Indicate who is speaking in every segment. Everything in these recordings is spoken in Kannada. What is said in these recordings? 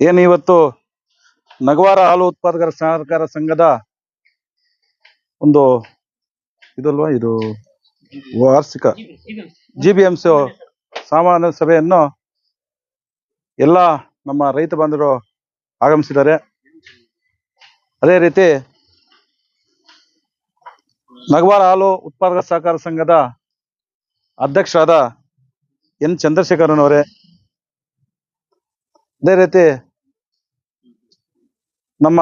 Speaker 1: ಏನು ಇವತ್ತು ನಗವಾರ ಹಾಲು ಉತ್ಪಾದಕರ ಸಹಕಾರ ಸಂಘದ ಒಂದು ಇದಲ್ವಾ ಇದು ವಾರ್ಷಿಕ ಜಿ ಬಿ ಎಂ ಸಿ ಸಾಮಾನ್ಯ ಸಭೆಯನ್ನು ಎಲ್ಲ ನಮ್ಮ ರೈತ ಬಾಂಧವರು ಆಗಮಿಸಿದ್ದಾರೆ. ಅದೇ ರೀತಿ ನಗವಾರ ಹಾಲು ಉತ್ಪಾದಕ ಸಹಕಾರ ಸಂಘದ ಅಧ್ಯಕ್ಷರಾದ ಎನ್ ಚಂದ್ರಶೇಖರನ್ ಅವರೇ ಅದೇ ರೀತಿ ನಮ್ಮ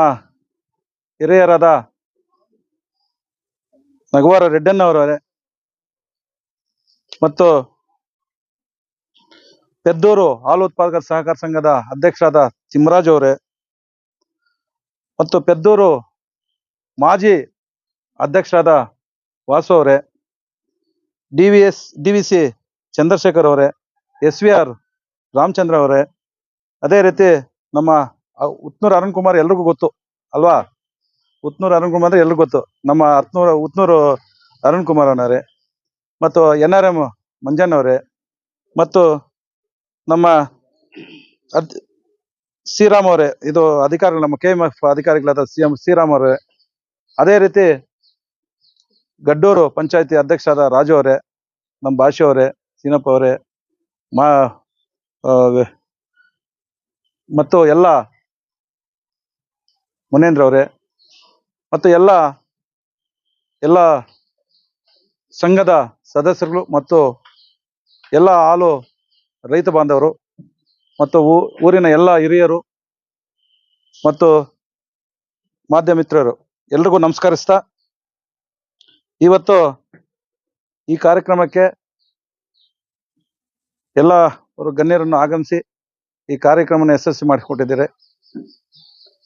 Speaker 1: ಹಿರಿಯರಾದ ನಗವಾರ ರೆಡ್ಡಣ್ಣವರವರೇ ಮತ್ತು ಪೆದ್ದೂರು ಹಾಲು ಉತ್ಪಾದಕರ ಸಹಕಾರ ಸಂಘದ ಅಧ್ಯಕ್ಷರಾದ ತಿಮ್ಮರಾಜ್ ಅವರೇ ಮತ್ತು ಪೆದ್ದೂರು ಮಾಜಿ ಅಧ್ಯಕ್ಷರಾದ ವಾಸು ಅವರೇ, D V S, D V C Chandrashekhar ಅವರೇ, ಎಸ್ ವಿ ಆರ್ ರಾಮಚಂದ್ರ ಅವರೇ ಅದೇ ರೀತಿ ನಮ್ಮ ಉತ್ನೂರು ಅರುಣ್ ಕುಮಾರ್ ಎಲ್ರಿಗೂ ಗೊತ್ತು, ಅಲ್ವಾ? ಉತ್ನೂರು ಅರುಣ್ ಕುಮಾರ್ ಎಲ್ರಿಗೂ ಗೊತ್ತು. ನಮ್ಮ ಹತ್ನೂರು ಉತ್ನೂರು ಅರುಣ್ ಕುಮಾರ್ ಅವರೇ ಮತ್ತು ಎನ್ ಆರ್ ಎಂ ಅವರೇ, ಮತ್ತು ನಮ್ಮ ಶ್ರೀರಾಮ್ ಅವರೇ, ಇದು ಅಧಿಕಾರಿಗಳು ನಮ್ಮ ಕೆ ಎಂ ಎಫ್ ಅಧಿಕಾರಿಗಳಾದ ಸಿ ಎಂ ಶ್ರೀರಾಮ್ ಅವರೇ. ಅದೇ ರೀತಿ ಗಡ್ಡೂರು ಪಂಚಾಯತಿ ಅಧ್ಯಕ್ಷರಾದ ರಾಜು ಅವರೇ, ನಮ್ಮ ಭಾಷೆ ಅವರೇ, ಸೀನಪ್ಪ ಅವರೇ, ಮಾ ಮತ್ತು ಎಲ್ಲ ಮುನೇಂದ್ರ ಅವರೇ, ಮತ್ತು ಎಲ್ಲ ಎಲ್ಲ ಸಂಘದ ಸದಸ್ಯರುಗಳು ಮತ್ತು ಎಲ್ಲ ಹಾಲು ರೈತ ಬಾಂಧವರು ಮತ್ತು ಊರಿನ ಎಲ್ಲ ಹಿರಿಯರು ಮತ್ತು ಮಾಧ್ಯಮ ಮಿತ್ರರು, ಎಲ್ರಿಗೂ ನಮಸ್ಕರಿಸ್ತಾ ಇವತ್ತು ಈ ಕಾರ್ಯಕ್ರಮಕ್ಕೆ ಎಲ್ಲ ಅವರು ಗಣ್ಯರನ್ನು ಆಗಮಿಸಿ ಈ ಕಾರ್ಯಕ್ರಮನ ಯಶಸ್ವಿ ಮಾಡಿಕೊಟ್ಟಿದ್ದೀರಿ.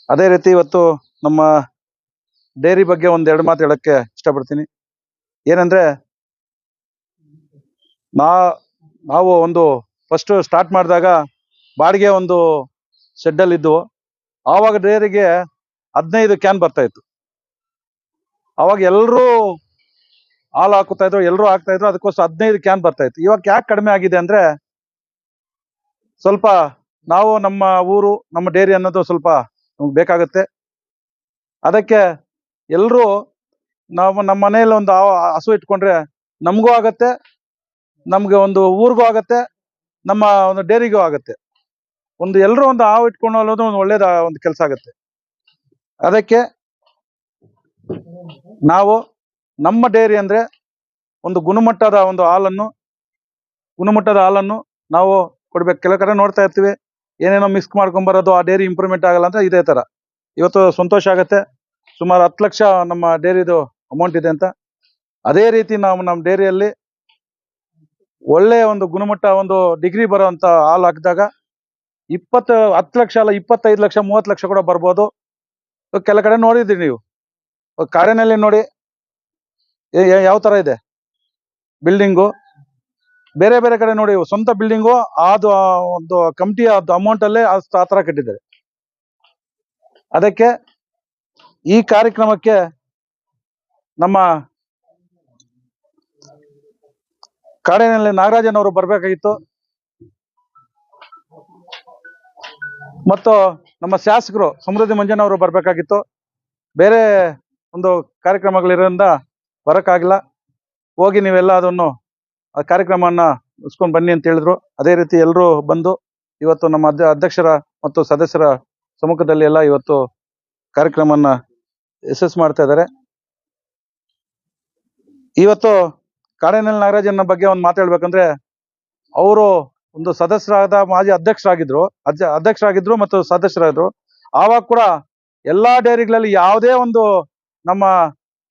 Speaker 1: ಅದೇ ರೀತಿ ಇವತ್ತು ನಮ್ಮ ಡೈರಿ ಬಗ್ಗೆ ಒಂದೆರಡು ಮಾತು ಹೇಳಕ್ಕೆ ಇಷ್ಟಪಡ್ತೀನಿ. ಏನಂದ್ರೆ, ನಾ, ನಾವು ಒಂದು ಫಸ್ಟ್ ಸ್ಟಾರ್ಟ್ ಮಾಡಿದಾಗ ಬಾಡಿಗೆ ಒಂದು ಶೆಡ್ ಅಲ್ಲಿ ಇದ್ವು ಆವಾಗ ಡೈರಿಗೆ ಹದಿನೈದು ಕ್ಯಾನ್ ಬರ್ತಾ ಇತ್ತು. ಅವಾಗ ಎಲ್ಲರೂ ಹಾಲು ಹಾಕುತ್ತಾ ಇದ್ರು, ಎಲ್ಲರೂ ಹಾಕ್ತಾ ಇದ್ರು, ಅದಕ್ಕೋಸ್ಕರ ಹದಿನೈದು ಕ್ಯಾನ್ ಬರ್ತಾ ಇತ್ತು. ಇವಾಗ ಯಾಕೆ ಕಡಿಮೆ ಆಗಿದೆ ಅಂದ್ರೆ, ಸ್ವಲ್ಪ ನಾವು ನಮ್ಮ ಊರು, ನಮ್ಮ ಡೇರಿ ಅನ್ನೋದು ಸ್ವಲ್ಪ ನಮ್ಗೆ ಬೇಕಾಗುತ್ತೆ. ಅದಕ್ಕೆ ಎಲ್ಲರೂ ನಾವು ನಮ್ಮ ಮನೆಯಲ್ಲಿ ಒಂದು ಹಸು ಇಟ್ಕೊಂಡ್ರೆ ನಮಗೂ ಆಗತ್ತೆ, ನಮಗೆ ಒಂದು ಊರಿಗೂ ಆಗತ್ತೆ, ನಮ್ಮ ಒಂದು ಡೇರಿಗೂ ಆಗತ್ತೆ. ಒಂದು ಎಲ್ಲರೂ ಒಂದು ಹಾವು ಇಟ್ಕೊಂಡು ಅನ್ನೋದು ಒಂದು ಒಳ್ಳೇದ ಒಂದು ಕೆಲಸ ಆಗುತ್ತೆ. ಅದಕ್ಕೆ ನಾವು ನಮ್ಮ ಡೇರಿ ಅಂದ್ರೆ ಒಂದು ಗುಣಮಟ್ಟದ ಒಂದು ಹಾಲನ್ನು, ಗುಣಮಟ್ಟದ ಹಾಲನ್ನು ನಾವು ಕೊಡ್ಬೇಕು. ಕೆಲವು ಕಡೆ ನೋಡ್ತಾ ಇರ್ತೀವಿ. ಏನೇನೋ ಮಿಕ್ಸ್ ಮಾಡ್ಕೊಂಡ್ ಬರೋದು ಆ ಡೈರಿ ಇಂಪ್ರೂವ್ಮೆಂಟ್ ಆಗಲ್ಲ ಅಂತ ಇದೇ ತರ. ಇವತ್ತು ಸಂತೋಷ ಆಗತ್ತೆ. ಸುಮಾರು ಹತ್ತು ಲಕ್ಷ ನಮ್ಮ ಡೈರಿದು ಅಮೌಂಟ್ ಇದೆ ಅಂತ. ಅದೇ ರೀತಿ ನಾವು ನಮ್ಮ ಡೈರಿಯಲ್ಲಿ ಒಳ್ಳೆಯ ಒಂದು ಗುಣಮಟ್ಟ, ಒಂದು ಡಿಗ್ರಿ ಬರೋವಂಥ ಹಾಲು ಹಾಕಿದಾಗ ಇಪ್ಪತ್ತು, ಹತ್ತು ಲಕ್ಷ ಅಲ್ಲ, ಇಪ್ಪತ್ತೈದು ಲಕ್ಷ, ಮೂವತ್ತು ಲಕ್ಷ ಕೂಡ ಬರ್ಬೋದು. ಕೆಲ ಕಡೆ ನೋಡಿದ್ರಿ ನೀವು. ಕಾರ್ಯನಲ್ಲಿ ನೋಡಿ. ಯಾವ ತರ ಇದೆ? ಬಿಲ್ಡಿಂಗು ಬೇರೆ ಬೇರೆ ಕಡೆ ನೋಡಿ, ಸ್ವಂತ ಬಿಲ್ಡಿಂಗು ಅದು ಒಂದು ಕಮಿಟಿ ಅದು ಅಮೌಂಟ್ ಅಲ್ಲೇ ಆ ತರ ಕಟ್ಟಿದ್ದಾರೆ. ಅದಕ್ಕೆ ಈ ಕಾರ್ಯಕ್ರಮಕ್ಕೆ ನಮ್ಮ ಕಾಡಿನಲ್ಲಿ ನಾಗರಾಜನ್ ಅವರು ಬರಬೇಕಾಗಿತ್ತು. ಮತ್ತು ನಮ್ಮ ಶಾಸಕರು ಸಮೃದ್ಧಿ ಮಂಜನ್ ಅವರು ಬರ್ಬೇಕಾಗಿತ್ತು. ಬೇರೆ ಒಂದು ಕಾರ್ಯಕ್ರಮಗಳಿರೋದ್ರಿಂದ ಬರೋಕ್ಕಾಗಿಲ್ಲ. ಹೋಗಿ ನೀವೆಲ್ಲ ಅದನ್ನು ಆ ಕಾರ್ಯಕ್ರಮವನ್ನ ಮುಗಿಸ್ಕೊಂಡು ಬನ್ನಿ ಅಂತ ಹೇಳಿದ್ರು. ಅದೇ ರೀತಿ ಎಲ್ಲರೂ ಬಂದು ಇವತ್ತು ನಮ್ಮ ಅಧ್ಯ ಅಧ್ಯಕ್ಷರ ಮತ್ತು ಸದಸ್ಯರ ಸಮ್ಮುಖದಲ್ಲಿ ಎಲ್ಲ ಇವತ್ತು ಕಾರ್ಯಕ್ರಮವನ್ನ ಯಶಸ್ಸು ಮಾಡ್ತಾ ಇದ್ದಾರೆ. ಇವತ್ತು ಕಾಡೇನಲ್ ನಾಗರಾಜನ ಬಗ್ಗೆ ಒಂದು ಮಾತಾಡ್ಬೇಕಂದ್ರೆ ಅವರು ಒಂದು ಸದಸ್ಯರಾದ ಮಾಜಿ ಅಧ್ಯಕ್ಷರಾಗಿದ್ರು. ಅಧ್ಯ ಅಧ್ಯಕ್ಷರಾಗಿದ್ರು ಮತ್ತು ಸದಸ್ಯರಾದ್ರು. ಆವಾಗ ಕೂಡ ಎಲ್ಲಾ ಡೈರಿಗಳಲ್ಲಿ ಯಾವುದೇ ಒಂದು ನಮ್ಮ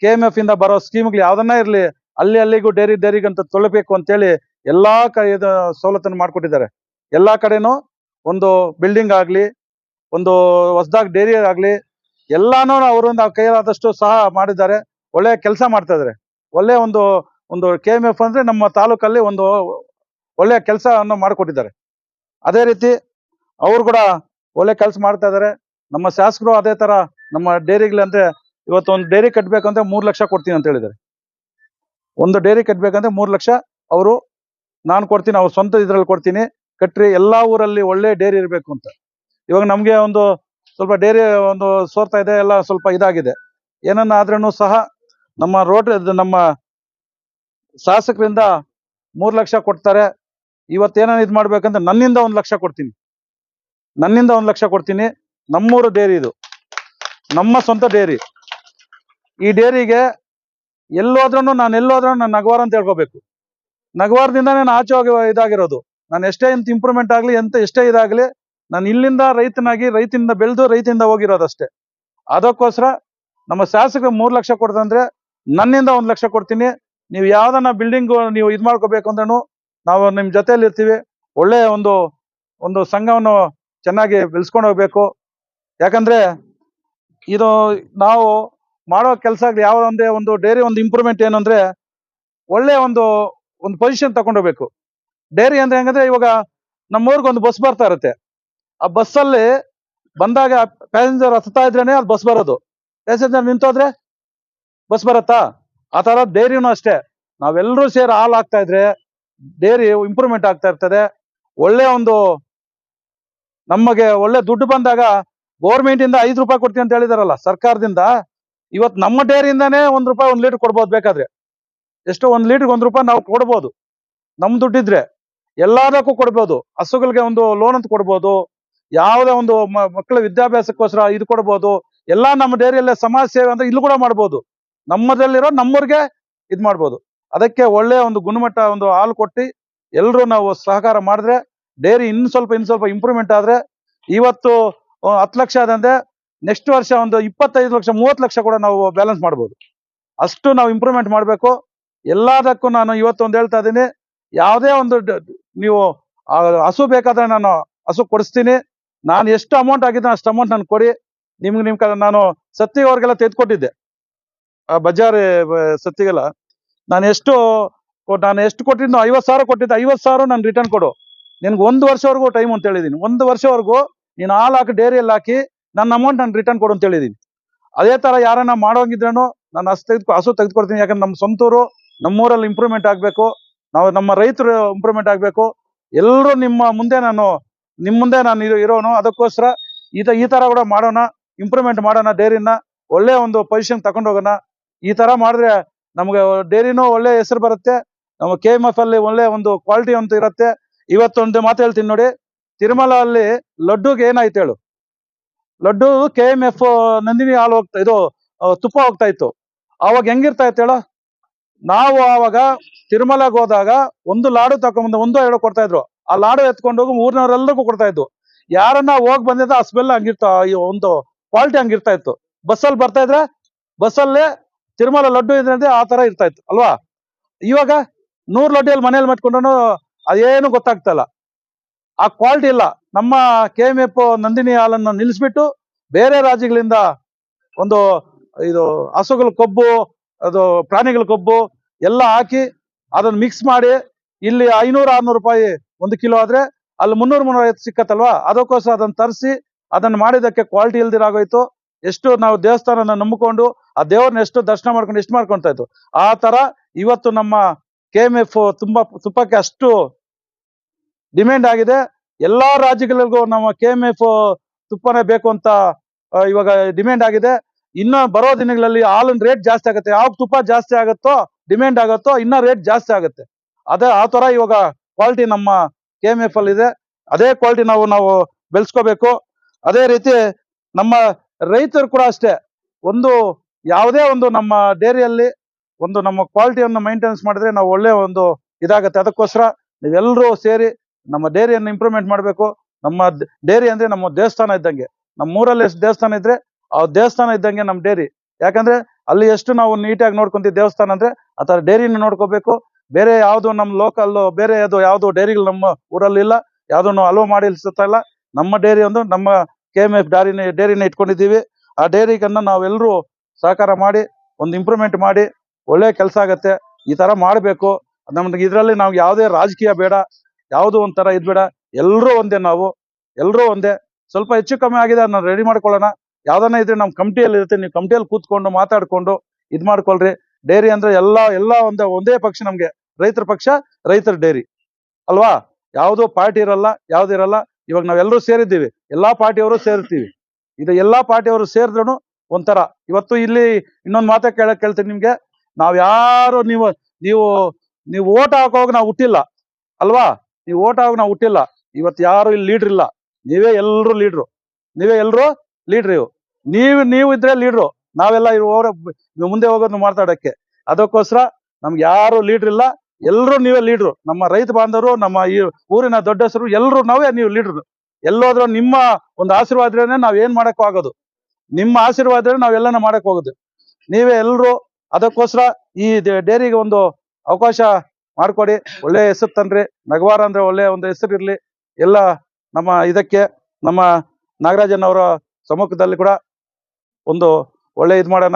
Speaker 1: ಕೆ ಎಂ ಎಫ್ ಇಂದ ಬರೋ ಸ್ಕೀಮ್ಗಳು ಯಾವ್ದನ್ನ ಇರ್ಲಿ ಅಲ್ಲಿ ಅಲ್ಲಿಗೂ ಡೈರಿ ಡೈರಿಗೆ ಅಂತ ತೊಳಬೇಕು ಅಂತೇಳಿ ಎಲ್ಲಾ ಕ ಇದು ಸವಲತ್ತನ್ನು ಮಾಡ್ಕೊಟ್ಟಿದ್ದಾರೆ. ಎಲ್ಲಾ ಕಡೆನೂ ಒಂದು ಬಿಲ್ಡಿಂಗ್ ಆಗಲಿ, ಒಂದು ಹೊಸದಾಗಿ ಡೈರಿ ಆಗಲಿ, ಎಲ್ಲಾನು ಅವರಿಂದ ಕೈಲಾದಷ್ಟು ಸಹ ಮಾಡಿದ್ದಾರೆ. ಒಳ್ಳೆ ಕೆಲಸ ಮಾಡ್ತಾ ಇದಾರೆ ಒಳ್ಳೆ ಒಂದು ಒಂದು ಕೆ ಎಂ ಎಫ್ ಅಂದ್ರೆ ನಮ್ಮ ತಾಲೂಕಲ್ಲಿ ಒಂದು ಒಳ್ಳೆಯ ಕೆಲಸವನ್ನು ಮಾಡಿಕೊಟ್ಟಿದ್ದಾರೆ. ಅದೇ ರೀತಿ ಅವರು ಕೂಡ ಒಳ್ಳೆ ಕೆಲಸ ಮಾಡ್ತಾ ಇದ್ದಾರೆ. ನಮ್ಮ ಶಾಸಕರು ಅದೇ ತರ ನಮ್ಮ ಡೈರಿಗಳಂದರೆ ಇವತ್ತು ಒಂದು ಡೈರಿ ಕಟ್ಟಬೇಕಂದ್ರೆ ಮೂರು ಲಕ್ಷ ಕೊಡ್ತೀನಿ ಅಂತ ಹೇಳಿದ್ದಾರೆ. ಒಂದು ಡೈರಿ ಕಟ್ಟಬೇಕಂದ್ರೆ ಮೂರು ಲಕ್ಷ ಅವರು ನಾನು ಕೊಡ್ತೀನಿ, ಅವ್ರ ಸ್ವಂತ ಇದ್ರಲ್ಲಿ ಕೊಡ್ತೀನಿ ಕಟ್ಟ್ರಿ ಎಲ್ಲಾ ಊರಲ್ಲಿ ಒಳ್ಳೆ ಡೈರಿ ಇರಬೇಕು ಅಂತ. ಇವಾಗ ನಮಗೆ ಒಂದು ಸ್ವಲ್ಪ ಡೈರಿ ಒಂದು ಸೋರ್ತಾ ಇದೆ, ಎಲ್ಲ ಸ್ವಲ್ಪ ಇದಾಗಿದೆ. ಏನನ್ನ ಆದ್ರೂ ಸಹ ನಮ್ಮ ರೋಡ್ ನಮ್ಮ ಶಾಸಕರಿಂದ ಮೂರು ಲಕ್ಷ ಕೊಡ್ತಾರೆ. ಇವತ್ತೇನ ಇದು ಮಾಡ್ಬೇಕಂದ್ರೆ ನನ್ನಿಂದ ಒಂದು ಲಕ್ಷ ಕೊಡ್ತೀನಿ. ನನ್ನಿಂದ ಒಂದು ಲಕ್ಷ ಕೊಡ್ತೀನಿ. ನಮ್ಮೂರು ಡೇರಿ ಇದು. ನಮ್ಮ ಸ್ವಂತ ಡೇರಿ ಈ ಡೇರಿಗೆ ಎಲ್ಲೋದ್ರೂ ನಾನು ಎಲ್ಲೋದ್ರೂ ನಾನು ನಗವಾರ ಅಂತ ಹೇಳ್ಕೋಬೇಕು. ನಗವಾರದಿಂದಾನೇ ನಾನು ಆಚೆ ಹೋಗಿ ಇದಾಗಿರೋದು. ನಾನು ಎಷ್ಟೇ ಇಂತ ಇಂಪ್ರೂವ್ಮೆಂಟ್ ಆಗಲಿ, ಎಂತ ಎಷ್ಟೇ ಇದಾಗ್ಲಿ, ನಾನು ಇಲ್ಲಿಂದ ರೈತನಾಗಿ ರೈತಿಂದ ಬೆಳೆದು ರೈತರಿಂದ ಹೋಗಿರೋದಷ್ಟೇ. ಅದಕ್ಕೋಸ್ಕರ ನಮ್ಮ ಶಾಸಕರು ಮೂರು ಲಕ್ಷ ಕೊಡ್ತಂದ್ರೆ ನನ್ನಿಂದ ಒಂದು ಲಕ್ಷ ಕೊಡ್ತೀನಿ. ನೀವು ಯಾವ್ದನ್ನ ಬಿಲ್ಡಿಂಗ್ ನೀವು ಇದು ಮಾಡ್ಕೋಬೇಕು ಅಂದ್ರೂ ನಾವು ನಿಮ್ಮ ಜೊತೆಯಲ್ಲಿ ಇರ್ತೀವಿ ಒಳ್ಳೆಯ ಒಂದು ಒಂದು ಸಂಘವನ್ನು ಚೆನ್ನಾಗಿ ಬೆಳೆಸ್ಕೊಂಡು ಹೋಗ್ಬೇಕು. ಯಾಕಂದ್ರೆ ಇದು ನಾವು ಮಾಡೋ ಕೆಲಸ ಯಾವ ಒಂದೇ ಒಂದು ಡೈರಿ ಒಂದು ಇಂಪ್ರೂವ್ಮೆಂಟ್ ಏನು ಅಂದ್ರೆ ಒಳ್ಳೆ ಒಂದು ಒಂದು ಪೊಸಿಷನ್ ತಗೊಂಡೋಗ್ಬೇಕು ಡೈರಿ ಅಂದ್ರೆ ಹೆಂಗಂದ್ರೆ ಇವಾಗ ನಮ್ಮೂರ್ಗೆ ಒಂದು ಬಸ್ ಬರ್ತಾ ಇರುತ್ತೆ. ಆ ಬಸ್ಸಲ್ಲಿ ಬಂದಾಗ ಪ್ಯಾಸೆಂಜರ್ ಹತ್ತಾ ಇದ್ರೇನೆ ಅದು ಬಸ್ ಬರೋದು. ಪ್ಯಾಸೆಂಜರ್ ನಿಂತೋದ್ರೆ ಬಸ್ ಬರತ್ತಾ? ಆ ತರ ಡೈರಿನೂ ಅಷ್ಟೇ. ನಾವೆಲ್ಲರೂ ಸೇರಿ ಹಾಲ್ ಆಗ್ತಾ ಇದ್ರೆ ಡೈರಿ ಇಂಪ್ರೂವ್ಮೆಂಟ್ ಆಗ್ತಾ ಇರ್ತದೆ. ಒಳ್ಳೆ ಒಂದು ನಮಗೆ ಒಳ್ಳೆ ದುಡ್ಡು ಬಂದಾಗ ಗೌರ್ಮೆಂಟ್ ಇಂದ ಐದು ರೂಪಾಯಿ ಕೊಡ್ತೀವಿ ಅಂತ ಹೇಳಿದಾರಲ್ಲ ಸರ್ಕಾರದಿಂದ ಇವತ್ತು ನಮ್ಮ ಡೈರಿಯಿಂದಾನೇ ಒಂದ್ ರೂಪಾಯಿ ಒಂದ್ ಲೀಟರ್ ಕೊಡ್ಬೋದು ಬೇಕಾದ್ರೆ. ಎಷ್ಟು ಒಂದ್ ಲೀಟರ್ ಒಂದ್ ರೂಪಾಯಿ ನಾವು ಕೊಡ್ಬೋದು. ನಮ್ ದುಡ್ಡಿದ್ರೆ ಎಲ್ಲದಕ್ಕೂ ಕೊಡ್ಬೋದು. ಹಸುಗಳಿಗೆ ಒಂದು ಲೋನ್ ಅಂತ ಕೊಡ್ಬೋದು. ಯಾವುದೇ ಒಂದು ಮಕ್ಕಳ ವಿದ್ಯಾಭ್ಯಾಸಕ್ಕೋಸ್ಕರ ಇದು ಕೊಡ್ಬೋದು. ಎಲ್ಲಾ ನಮ್ಮ ಡೈರಿಯಲ್ಲೇ ಸಮಾಜ ಸೇವೆ ಅಂತ ಇಲ್ಲೂ ಕೂಡ ಮಾಡ್ಬೋದು. ನಮ್ಮದಲ್ಲಿರೋ ನಮ್ಮೂರ್ಗೆ ಇದ್ ಮಾಡ್ಬೋದು. ಅದಕ್ಕೆ ಒಳ್ಳೆಯ ಒಂದು ಗುಣಮಟ್ಟ ಒಂದು ಹಾಲು ಕೊಟ್ಟು ಎಲ್ಲರೂ ನಾವು ಸಹಕಾರ ಮಾಡಿದ್ರೆ, ಡೈರಿ ಇನ್ನು ಸ್ವಲ್ಪ ಇನ್ನು ಸ್ವಲ್ಪ ಇಂಪ್ರೂವ್ಮೆಂಟ್ ಆದ್ರೆ, ಇವತ್ತು, ಹತ್ತು ಲಕ್ಷ ಅದಂದ್ರೆ ನೆಕ್ಸ್ಟ್ ವರ್ಷ ಒಂದು ಇಪ್ಪತ್ತೈದು ಲಕ್ಷ, ಮೂವತ್ತು ಲಕ್ಷ ಕೂಡ ನಾವು ಬ್ಯಾಲೆನ್ಸ್ ಮಾಡ್ಬೋದು. ಅಷ್ಟು ನಾವು ಇಂಪ್ರೂವ್ಮೆಂಟ್ ಮಾಡಬೇಕು. ಎಲ್ಲದಕ್ಕೂ ನಾನು ಇವತ್ತು ಒಂದು ಹೇಳ್ತಾ ಇದ್ದೀನಿ. ಯಾವುದೇ ಒಂದು ನೀವು ಹಸು ಬೇಕಾದ್ರೆ ನಾನು ಹಸು ಕೊಡಿಸ್ತೀನಿ. ನಾನು ಎಷ್ಟು ಅಮೌಂಟ್ ಆಗಿದ್ದೆ ಅಷ್ಟು ಅಮೌಂಟ್ ನಾನು ಕೊಡಿ. ನಿಮ್ಗೆ ನಿಮ್ಗೆ ನಾನು ನಾನು ಸತ್ತಿವರೆಗೆಲ್ಲ ತೆಗೆದುಕೊಟ್ಟಿದ್ದೆ. ಆ ಬಜಾರ್ ಸತ್ತಿಗೆಲ್ಲ. ನಾನು ಎಷ್ಟು ನಾನು ಎಷ್ಟು ಕೊಟ್ಟಿದ್ದು ಐವತ್ತು ಸಾವಿರ ಕೊಟ್ಟಿದ್ದೆ. ಐವತ್ತು ಸಾವಿರ ನಾನು ರಿಟರ್ನ್ ಕೊಡು. ನಿನ್ಗೆ ಒಂದು ವರ್ಷವರೆಗೂ ಟೈಮ್ ಅಂತ ಹೇಳಿದ್ದೀನಿ. ಒಂದು ವರ್ಷವರೆಗೂ ನೀನು ಹಾಲು ಹಾಕಿ ಡೈರಿಯಲ್ಲಿ ಹಾಕಿ ನನ್ನ ಅಮೌಂಟ್ ನಾನು ರಿಟರ್ನ್ ಕೊಡು ಅಂತ ಹೇಳಿದೀನಿ. ಅದೇ ತರ ಯಾರನ್ನ ಮಾಡೋಂಗಿದ್ರೂ ನಾನು ಹಸು ತೆಗೆದು ಹಸು ತೆಗೆದುಕೊಡ್ತೀನಿ. ಯಾಕಂದ್ರೆ ನಮ್ಮ ಸ್ವಂತೂರು ನಮ್ಮೂರಲ್ಲಿ ಇಂಪ್ರೂವ್ಮೆಂಟ್ ಆಗಬೇಕು. ನಾವು ನಮ್ಮ ರೈತರು ಇಂಪ್ರೂವ್ಮೆಂಟ್ ಆಗಬೇಕು. ಎಲ್ಲರೂ ನಿಮ್ಮ ಮುಂದೆ ನಾನು, ನಿಮ್ಮ ಮುಂದೆ ನಾನು ಇರೋ- ಇರೋನು. ಅದಕ್ಕೋಸ್ಕರ ಈತ ಈ ತರ ಕೂಡ ಮಾಡೋಣ. ಇಂಪ್ರೂವ್ಮೆಂಟ್ ಮಾಡೋಣ ಡೈರಿನ. ಒಳ್ಳೆ ಒಂದು ಪೊಸಿಷನ್ ತಗೊಂಡು ಹೋಗೋಣ. ಈ ತರ ಮಾಡಿದ್ರೆ ನಮಗೆ ಡೈರಿನೂ ಒಳ್ಳೆ ಹೆಸರು ಬರುತ್ತೆ. ನಮ್ಮ ಕೆ ಎಂ ಎಫ್ ಅಲ್ಲಿ ಒಳ್ಳೆ ಒಂದು ಕ್ವಾಲಿಟಿ ಅಂತ ಇರುತ್ತೆ. ಇವತ್ತೊಂದು ಮಾತು ಹೇಳ್ತೀನಿ ನೋಡಿ. ತಿರುಮಲ ಅಲ್ಲಿ ಲಡ್ಡುಗೆ ಏನಾಯ್ತು ಹೇಳು. Laddu K M F Nandini ಹಾಲು ಹೋಗ್ತಾ, ಇದು ತುಪ್ಪ ಹೋಗ್ತಾ ಇತ್ತು. ಅವಾಗ ಹೆಂಗಿರ್ತಾ ಇತ್ತು ಹೇಳ? ನಾವು ಆವಾಗ ತಿರುಮಲಗೆ ಹೋದಾಗ ಒಂದು ಲಾಡು ತಕೊಂಡ್ಬಂದು ಒಂದು ಎರಡು ಕೊಡ್ತಾ ಇದ್ರು. ಆ ಲಾಡು ಎತ್ಕೊಂಡು ಹೋಗಿ ಮೂರ್ನವರೆಲ್ಲರಿಗೂ ಕೊಡ್ತಾ ಇದ್ದು ಯಾರನ್ನ ಹೋಗ್ ಬಂದಿದ್ದ ಆ ಸ್ಮೆಲ್ ಹಂಗಿರ್ತಾ ಒಂದು ಕ್ವಾಲಿಟಿ ಹಂಗಿರ್ತಾ ಇತ್ತು. ಬಸ್ಸಲ್ಲಿ ಬರ್ತಾ ಇದ್ರೆ, ಬಸ್ಸಲ್ಲೇ ತಿರುಮಲ ಲಡ್ಡು ಇದ್ರೆ ಆ ತರ ಇರ್ತಾ ಇತ್ತು, ಅಲ್ವಾ? ಇವಾಗ ನೂರ್ ಲಡ್ಡಿಯಲ್ಲಿ ಮನೇಲಿ ಮಾಡ್ಕೊಂಡ್ರು ಅದೇನು ಗೊತ್ತಾಗ್ತಾ ಇಲ್ಲ. ಆ ಕ್ವಾಲಿಟಿ ಇಲ್ಲ. ನಮ್ಮ ಕೆ ಎಂ ಎಫ್ ನಂದಿನಿ ಹಾಲನ್ನು ನಿಲ್ಲಿಸ್ಬಿಟ್ಟು ಬೇರೆ ರಾಜ್ಯಗಳಿಂದ ಒಂದು ಇದು ಹಸುಗಳ ಕೊಬ್ಬು, ಅದು ಪ್ರಾಣಿಗಳ ಕೊಬ್ಬು ಎಲ್ಲ ಹಾಕಿ ಅದನ್ನು ಮಿಕ್ಸ್ ಮಾಡಿ ಇಲ್ಲಿ ಐನೂರು, ಆರ್ನೂರು ರೂಪಾಯಿ ಒಂದು ಕಿಲೋ ಆದ್ರೆ ಅಲ್ಲಿ ಮುನ್ನೂರು ಮುನ್ನೂರೈವತ್ತು ಸಿಕ್ಕತ್ತಲ್ವಾ? ಅದಕ್ಕೋಸ್ಕರ ಅದನ್ನ ತರಿಸಿ ಅದನ್ನ ಮಾಡಿದಕ್ಕೆ ಕ್ವಾಲಿಟಿ ಇಲ್ದಿರಾಗೋಯ್ತು ಎಷ್ಟು ನಾವು ದೇವಸ್ಥಾನನ ನಂಬಿಕೊಂಡು ಆ ದೇವ್ರನ್ನ ಎಷ್ಟು ದರ್ಶನ ಮಾಡ್ಕೊಂಡು ಎಷ್ಟು ಮಾಡ್ಕೊಂತ ಇತ್ತು ಆ ತರ ಇವತ್ತು ನಮ್ಮ ಕೆ ಎಂ ಎಫ್ ತುಂಬಾ ತುಪ್ಪಕ್ಕೆ ಅಷ್ಟು ಡಿಮ್ಯಾಂಡ್ ಆಗಿದೆ. ಎಲ್ಲಾ ರಾಜ್ಯಗಳಿಗೂ ನಮ್ಮ ಕೆ ಎಂ ಎಫ್ ತುಪ್ಪನೇ ಬೇಕು ಅಂತ ಇವಾಗ ಡಿಮ್ಯಾಂಡ್ ಆಗಿದೆ. ಇನ್ನ ಬರೋ ದಿನಗಳಲ್ಲಿ ಹಾಲಿನ ರೇಟ್ ಜಾಸ್ತಿ ಆಗುತ್ತೆ. ಯಾವ ತುಪ್ಪ ಜಾಸ್ತಿ ಆಗುತ್ತೋ, ಡಿಮ್ಯಾಂಡ್ ಆಗುತ್ತೋ, ಇನ್ನ ರೇಟ್ ಜಾಸ್ತಿ ಆಗುತ್ತೆ. ಅದೇ ಆ ತರ ಇವಾಗ ಕ್ವಾಲಿಟಿ ನಮ್ಮ ಕೆ ಎಂ ಎಫ್ ಅಲ್ಲಿ ಇದೆ. ಅದೇ ಕ್ವಾಲಿಟಿ ನಾವು ನಾವು ಬೆಳೆಸ್ಕೋಬೇಕು. ಅದೇ ರೀತಿ ನಮ್ಮ ರೈತರು ಕೂಡ ಅಷ್ಟೇ. ಒಂದು, ಯಾವುದೇ ಒಂದು ನಮ್ಮ ಡೇರಿಯಲ್ಲಿ ಒಂದು ನಮ್ಮ ಕ್ವಾಲಿಟಿಯನ್ನು ಮೈಂಟೆನೆನ್ಸ್ ಮಾಡಿದ್ರೆ ನಾವು ಒಳ್ಳೆ ಒಂದು ಇದಾಗುತ್ತೆ. ಅದಕ್ಕೋಸ್ಕರ ನೀವೆಲ್ಲರೂ ಸೇರಿ ನಮ್ಮ ಡೈರಿಯನ್ನು ಇಂಪ್ರೂವ್ಮೆಂಟ್ ಮಾಡಬೇಕು. ನಮ್ಮ ಡೈರಿ ಅಂದ್ರೆ ನಮ್ಮ ದೇವಸ್ಥಾನ ಇದ್ದಂಗೆ. ನಮ್ಮ ಊರಲ್ಲಿ ಎಷ್ಟು ದೇವಸ್ಥಾನ ಇದ್ರೆ ಆ ದೇವಸ್ಥಾನ ಇದ್ದಂಗೆ ನಮ್ಮ ಡೈರಿ. ಯಾಕಂದ್ರೆ ಅಲ್ಲಿ ಎಷ್ಟು ನಾವು ನೀಟಾಗಿ ನೋಡ್ಕೊಂತೀವಿ ದೇವಸ್ಥಾನ ಅಂದ್ರೆ ಆ ತರ ಡೈರಿನ ನೋಡ್ಕೋಬೇಕು. ಬೇರೆ ಯಾವುದು ನಮ್ಮ ಲೋಕಲ್ ಬೇರೆ ಅದು ಯಾವುದು ಡೈರಿಗಳು ನಮ್ಮ ಊರಲ್ಲಿ ಇಲ್ಲ, ಯಾವ್ದನ್ನು ಅಲೋ ಮಾಡಿ ಇಲ್ಲ. ನಮ್ಮ ಡೈರಿ ಒಂದು ನಮ್ಮ ಕೆ ಎಂ ಎಫ್ ಡೈರಿನ ಡೈರಿನ ಇಟ್ಕೊಂಡಿದ್ದೀವಿ. ಆ ಡೈರಿಗನ್ನ ನಾವೆಲ್ಲರೂ ಸಹಕಾರ ಮಾಡಿ, ಒಂದು ಇಂಪ್ರೂವ್ಮೆಂಟ್ ಮಾಡಿ, ಒಳ್ಳೆ ಕೆಲಸ ಆಗತ್ತೆ. ಈ ತರ ಮಾಡಬೇಕು. ನಮ್ಗೆ ಇದರಲ್ಲಿ ನಾವು ಯಾವುದೇ ರಾಜಕೀಯ ಬೇಡ. ಯಾವುದೋ ಒಂಥರ ಇದ್ಬೇಡ. ಎಲ್ಲರೂ ಒಂದೇ ನಾವು. ಎಲ್ಲರೂ ಒಂದೇ. ಸ್ವಲ್ಪ ಹೆಚ್ಚು ಕಮ್ಮಿ ಆಗಿದೆ, ಅದನ್ನ ರೆಡಿ ಮಾಡ್ಕೊಳ್ಳೋಣ. ಯಾವ್ದನ್ನ ಇದ್ರೆ ನಮ್ಮ ಕಮಿಟಿಯಲ್ಲಿ ಇರುತ್ತೆ ನೀವು ಕಮಿಟಿಯಲ್ಲಿ ಕೂತ್ಕೊಂಡು ಮಾತಾಡ್ಕೊಂಡು ಇದ್ ಮಾಡ್ಕೊಳ್ರಿ. ಡೈರಿ ಅಂದ್ರೆ ಎಲ್ಲಾ ಎಲ್ಲಾ ಒಂದೇ ಒಂದೇ ಪಕ್ಷ ನಮ್ಗೆ. ರೈತರ ಪಕ್ಷ, ರೈತರ ಡೈರಿ. ಅಲ್ವಾ? ಯಾವ್ದು ಪಾರ್ಟಿ ಇರಲ್ಲ, ಯಾವ್ದು ಇರಲ್ಲ. ಇವಾಗ ನಾವೆಲ್ಲರೂ ಸೇರಿದ್ದೀವಿ. ಎಲ್ಲಾ ಪಾರ್ಟಿಯವರು ಸೇರ್ತೀವಿ. ಇದು ಎಲ್ಲಾ ಪಾರ್ಟಿಯವರು ಸೇರಿದ್ರು ಒಂಥರ. ಇವತ್ತು ಇಲ್ಲಿ ಇನ್ನೊಂದು ಮಾತ ಕೇಳಕ್ ಕೇಳ್ತೀನಿ ನಿಮ್ಗೆ. ನಾವ್ ಯಾರು ನೀವು ನೀವು ನೀವು ಓಟ್ ಹಾಕೋವಾಗ ನಾವು ಹುಟ್ಟಿಲ್ಲ. ಅಲ್ವಾ? ನೀವು ಓಟ್ ಆಗ ನಾವು ಹುಟ್ಟಿಲ್ಲ. ಇವತ್ತು ಯಾರು ಇಲ್ಲಿ ಲೀಡ್ರ್ ಇಲ್ಲ. ನೀವೇ ಎಲ್ಲರೂ ಲೀಡ್ರು ನೀವೇ ಎಲ್ಲರೂ ಲೀಡ್ರ್ ಇವು ನೀವು ನೀವು ಇದ್ರೆ ಲೀಡ್ರು ನಾವೆಲ್ಲ ಹೋಗ್ರ ಮುಂದೆ ಹೋಗೋದು ಮಾತಾಡಕ್ಕೆ. ಅದಕ್ಕೋಸ್ಕರ ನಮ್ಗೆ ಯಾರು ಲೀಡ್ರ್ ಇಲ್ಲ ಎಲ್ಲರೂ ನೀವೇ ಲೀಡ್ರು ನಮ್ಮ ರೈತ ಬಾಂಧವರು, ನಮ್ಮ ಈ ಊರಿನ ದೊಡ್ಡ ಹೆಸರು ಎಲ್ಲರೂ ನಾವೇ ನೀವು ಲೀಡ್ರು ಎಲ್ಲೋದ್ರೂ ನಿಮ್ಮ ಒಂದು ಆಶೀರ್ವಾದ ನಾವು ಏನು ಮಾಡಕ್ ಆಗೋದು. ನಿಮ್ಮ ಆಶೀರ್ವಾದ ನಾವೆಲ್ಲನೂ ಮಾಡಕ್ ಹೋಗೋದು. ನೀವೇ ಎಲ್ಲರೂ ಅದಕ್ಕೋಸ್ಕರ ಈ ಡೇರಿಗೆ ಒಂದು ಅವಕಾಶ ಮಾಡ್ಕೊಡಿ. ಒಳ್ಳೆ ಹೆಸರು ತನ್ರಿ ನಗವಾರ ಅಂದ್ರೆ ಒಳ್ಳೆ ಒಂದು ಹೆಸರು ಇರಲಿ. ಎಲ್ಲ ನಮ್ಮ ಇದಕ್ಕೆ, ನಮ್ಮ ನಾಗರಾಜನ್ ಅವರ ಸಮ್ಮುಖದಲ್ಲಿ ಕೂಡ ಒಂದು ಒಳ್ಳೆ ಇದ್ ಮಾಡೋಣ.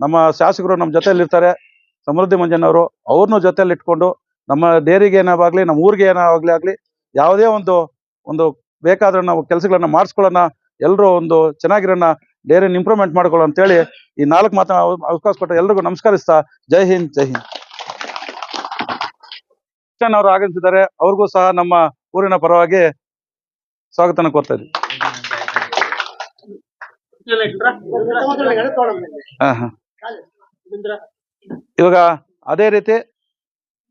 Speaker 1: ನಮ್ಮ ಶಾಸಕರು ನಮ್ಮ ಜೊತೆಯಲ್ಲಿರ್ತಾರೆ. ಇರ್ತಾರೆ ಸಮೃದ್ಧಿ ಮಂಜನ್ ಅವರು ಅವ್ರನ್ನೂ ಜೊತೆಯಲ್ಲಿ ಇಟ್ಕೊಂಡು ನಮ್ಮ ಡೇರಿಗೆ ಏನಾಗ್ಲಿ, ನಮ್ಮ ಊರಿಗೆ ಏನಾಗ್ಲಿ ಆಗ್ಲಿ, ಯಾವುದೇ ಒಂದು ಒಂದು ಬೇಕಾದ್ರೆ ನಾವು ಕೆಲಸಗಳನ್ನ ಮಾಡಿಸ್ಕೊಳ್ಳೋಣ. ಎಲ್ಲರೂ ಒಂದು ಚೆನ್ನಾಗಿರೋಣ. ಡೇರಿನ ಇಂಪ್ರೂವ್ಮೆಂಟ್ ಮಾಡ್ಕೊಳ್ಳೋ ಅಂತೇಳಿ ಈ ನಾಲ್ಕು ಅವ- ಅವಕಾಶ ಕೊಟ್ಟ ಎಲ್ರಿಗೂ ನಮಸ್ಕರಿಸ್ತಾ, ಜೈ ಹಿಂದ್ ಜೈ ಹಿಂದ್. ಅವರು ಆಗಮಿಸಿದ್ದಾರೆ, ಅವ್ರಿಗೂ ಸಹ ನಮ್ಮ ಊರಿನ ಪರವಾಗಿ ಸ್ವಾಗತನ ಕೋರ್ತಾ ಹಾ ಇವಾಗ ಅದೇ ರೀತಿ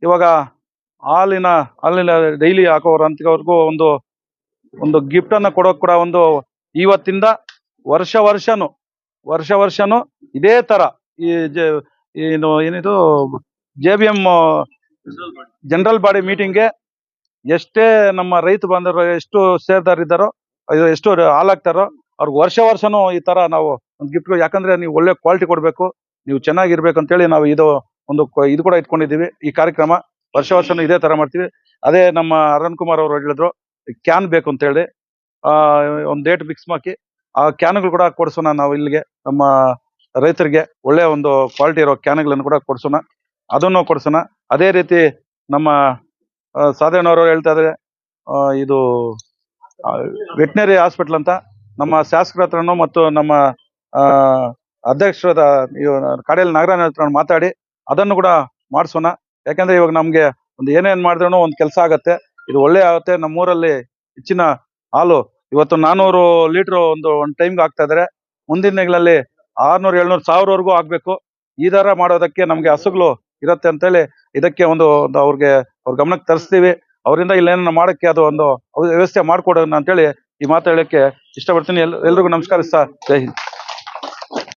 Speaker 1: ಇವಾಗ ಹಾಲಿನ ಹಾಲಿನ ಡೈಲಿ ಹಾಕೋರು ಅಂತವ್ರಿಗೂ ಒಂದು ಒಂದು ಗಿಫ್ಟ್ ಅನ್ನ ಕೊಡೋಕ್ ಕೂಡ ಒಂದು ಇವತ್ತಿಂದ ವರ್ಷ ವರ್ಷನು ವರ್ಷ ವರ್ಷನು ಇದೇ ತರ ಈ ಏನು, ಏನಿದು J B M general body ಮೀಟಿಂಗ್ಗೆ ಎಷ್ಟೇ ನಮ್ಮ ರೈತ ಬಾಂಧವರು ಎಷ್ಟು ಸೇರ್ದಾರಿದ್ದಾರೋ ಎಷ್ಟು ಹಾಲಾಗ್ತಾರೋ ಅವ್ರಿಗೆ ವರ್ಷ ವರ್ಷನೂ ಈ ತರ ನಾವು ಒಂದು ಗಿಫ್ಟ್ ಯಾಕಂದ್ರೆ ನೀವು ಒಳ್ಳೆ ಕ್ವಾಲಿಟಿ ಕೊಡಬೇಕು, ನೀವು ಚೆನ್ನಾಗಿರ್ಬೇಕು ಅಂತೇಳಿ ನಾವು ಇದು ಒಂದು ಇದು ಕೂಡ ಇಟ್ಕೊಂಡಿದೀವಿ ಈ ಕಾರ್ಯಕ್ರಮ ವರ್ಷ ವರ್ಷನೂ ಇದೇ ತರ ಮಾಡ್ತೀವಿ. ಅದೇ ನಮ್ಮ ಅರುಣ್ ಕುಮಾರ್ ಅವರು ಹೇಳಿದ್ರು ಕ್ಯಾನ್ ಬೇಕು ಅಂತ ಹೇಳಿ ಆ, ಒಂದು ಡೇಟ್ ಫಿಕ್ಸ್ ಮಾಡಿ ಆ ಕ್ಯಾನ್ಗಳು ಕೂಡ ಕೊಡ್ಸೋಣ ನಾವು ಇಲ್ಲಿಗೆ. ನಮ್ಮ ರೈತರಿಗೆ ಒಳ್ಳೆ ಒಂದು ಕ್ವಾಲಿಟಿ ಇರೋ ಕ್ಯಾನ್ಗಳನ್ನು ಕೂಡ ಕೊಡ್ಸೋಣ. ಅದನ್ನು ಕೊಡ್ಸೋಣ. ಅದೇ ರೀತಿ ನಮ್ಮ ಸಾಧನವರು ಹೇಳ್ತಾ ಇದ್ದಾರೆ ಇದು ವೆಟ್ನರಿ ಹಾಸ್ಪಿಟ್ಲ್ ಅಂತ. ನಮ್ಮ ಶಾಸಕರ ಹತ್ರನೂ ಮತ್ತು ನಮ್ಮ ಅಧ್ಯಕ್ಷರದ ಕಾಡೇಲಿ ನಾಗರಾಜ್ ಹತ್ರ ಮಾತಾಡಿ, ಅದನ್ನು ಕೂಡ ಮಾಡಿಸೋಣ. ಯಾಕಂದ್ರೆ ಇವಾಗ ನಮ್ಗೆ ಒಂದು ಏನೇನ್ ಮಾಡಿದ್ರು ಒಂದು ಕೆಲಸ ಆಗತ್ತೆ. ಇದು ಒಳ್ಳೆ ಆಗುತ್ತೆ. ನಮ್ಮೂರಲ್ಲಿ ಹೆಚ್ಚಿನ ಹಾಲು, ಇವತ್ತು ನಾನೂರು ಲೀಟರ್ ಒಂದು ಒಂದು ಟೈಮ್ಗೆ ಆಗ್ತಾ ಇದ್ರೆ. ಮುಂದಿನ ದಿನಗಳಲ್ಲಿ ಆರ್ನೂರು, ಏಳ್ನೂರು, ಸಾವಿರವರೆಗೂ ಆಗ್ಬೇಕು ಈ ತರ ಮಾಡೋದಕ್ಕೆ ನಮ್ಗೆ ಹಸುಗಳು ಇರತ್ತೆ ಅಂತೇಳಿ ಇದಕ್ಕೆ ಒಂದು ಒಂದು ಅವ್ರಿಗೆ ಅವ್ರ ಗಮನಕ್ಕೆ ತರಿಸ್ತೀವಿ. ಅವರಿಂದ ಇಲ್ಲೇನ ಮಾಡಕ್ಕೆ ಅದು ಒಂದು ವ್ಯವಸ್ಥೆ ಮಾಡ್ಕೊಡೋಣ ಅಂತೇಳಿ ಈ ಮಾತು ಹೇಳಕ್ಕೆ ಇಷ್ಟಪಡ್ತೀನಿ. ಎಲ್, ಎಲ್ರಿಗೂ ಸರ್. ಜೈ ಹಿಂದ್.